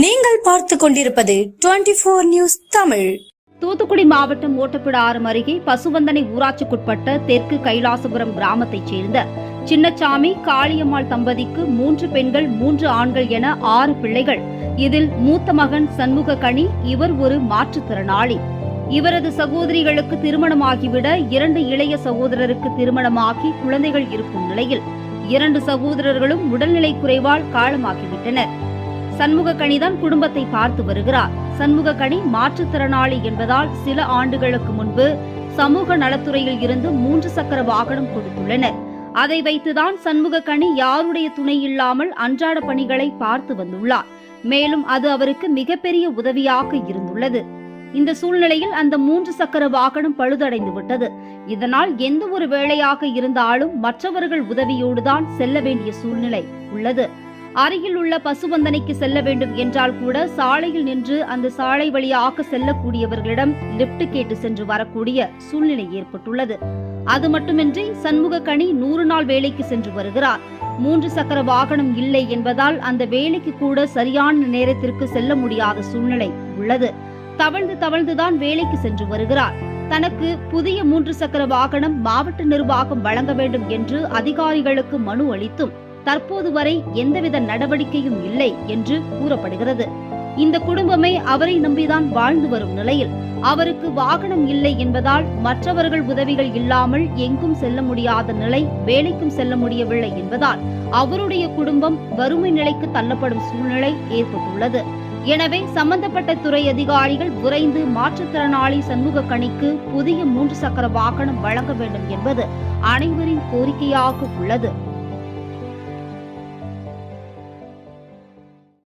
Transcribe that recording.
நீங்கள் பார்த்து கொண்டிருப்பது twenty four news Tamil. Thoothukudi மாவட்டம் ஓட்டப்பிடாரம் அருகே பசுவந்தனை ஊராட்சிக்குட்பட்ட தெற்கு கைலாசபுரம் கிராமத்தைச் சேர்ந்த சின்னச்சாமி காளியம்மாள் தம்பதிக்கு மூன்று பெண்கள் மூன்று ஆண்கள் என ஆறு பிள்ளைகள். இதில் மூத்த மகன் சண்முக கனி இவர் ஒரு மாற்றுத்திறனாளி. இவரது சகோதரிகளுக்கு திருமணமாகிவிட இரண்டு இளைய சகோதரருக்கு திருமணமாகி குழந்தைகள் இருக்கும் நிலையில் இரண்டு சகோதரர்களும் உடல்நிலை குறைவால் காலமாகிவிட்டனர். சண்முக கனிதான் குடும்பத்தை பார்த்து வருகிறார். சண்முக கணி மாற்றுத்திறனாளி என்பதால் சில ஆண்டுகளுக்கு முன்பு சமூக நலத்துறையில் இருந்து மூன்று சக்கர வாகனம் கொடுத்துள்ளனர். அதை வைத்துதான் சண்முக கணி யாருடைய துணை இல்லாமல் அன்றாட பணிகளை பார்த்து வந்துள்ளார். மேலும் அது அவருக்கு மிகப்பெரிய உதவியாக இருந்துள்ளது. இந்த சூழ்நிலையில் அந்த மூன்று சக்கர வாகனம் பழுதடைந்து விட்டது. இதனால் எந்த ஒரு வேலையாக இருந்தாலும் மற்றவர்கள் உதவியோடுதான் செல்ல வேண்டிய சூழ்நிலை உள்ளது. அருகில் உள்ள பசுவந்தனைக்கு செல்ல வேண்டும் என்றால் கூட சாலையில் நின்று அந்த சாலை வழியாக செல்லக்கூடியவர்களிடம் லிப்ட் கேட்டு சென்று வரக்கூடிய சூழ்நிலை ஏற்பட்டுள்ளது. அது மட்டுமின்றி சண்முக கனி நூறு நாள் வேலைக்கு சென்று வருகிறார். மூன்று சக்கர வாகனம் இல்லை என்பதால் அந்த வேலைக்கு கூட சரியான நேரத்திற்கு செல்ல முடியாத சூழ்நிலை உள்ளது. தவழ்ந்து தவழ்ந்துதான் வேலைக்கு சென்று வருகிறார். தனக்கு புதிய மூன்று சக்கர வாகனம் மாவட்ட நிர்வாகம் வழங்க வேண்டும் என்று அதிகாரிகளுக்கு மனு அளித்தும் தற்போது வரை எந்தவித நடவடிக்கையும் இல்லை என்று கூறப்படுகிறது. இந்த குடும்பமே அவரை நம்பிதான் வாழ்ந்து வரும் நிலையில். அவருக்கு வாகனம் இல்லை என்பதால் மற்றவர்கள் உதவிகள் இல்லாமல் எங்கும் செல்ல முடியாத நிலை வேலைக்கும் செல்ல முடியவில்லை என்பதால் அவருடைய குடும்பம் வறுமை நிலைக்கு தள்ளப்படும் சூழ்நிலை ஏற்பட்டுள்ளது. எனவே சம்பந்தப்பட்ட துறை அதிகாரிகள் விரைந்து மாற்றுத்திறனாளி சண்முக கணிக்கு புதிய மூன்று சக்கர வாகனம் வழங்க வேண்டும் என்பது அனைவரின் கோரிக்கையாக உள்ளது.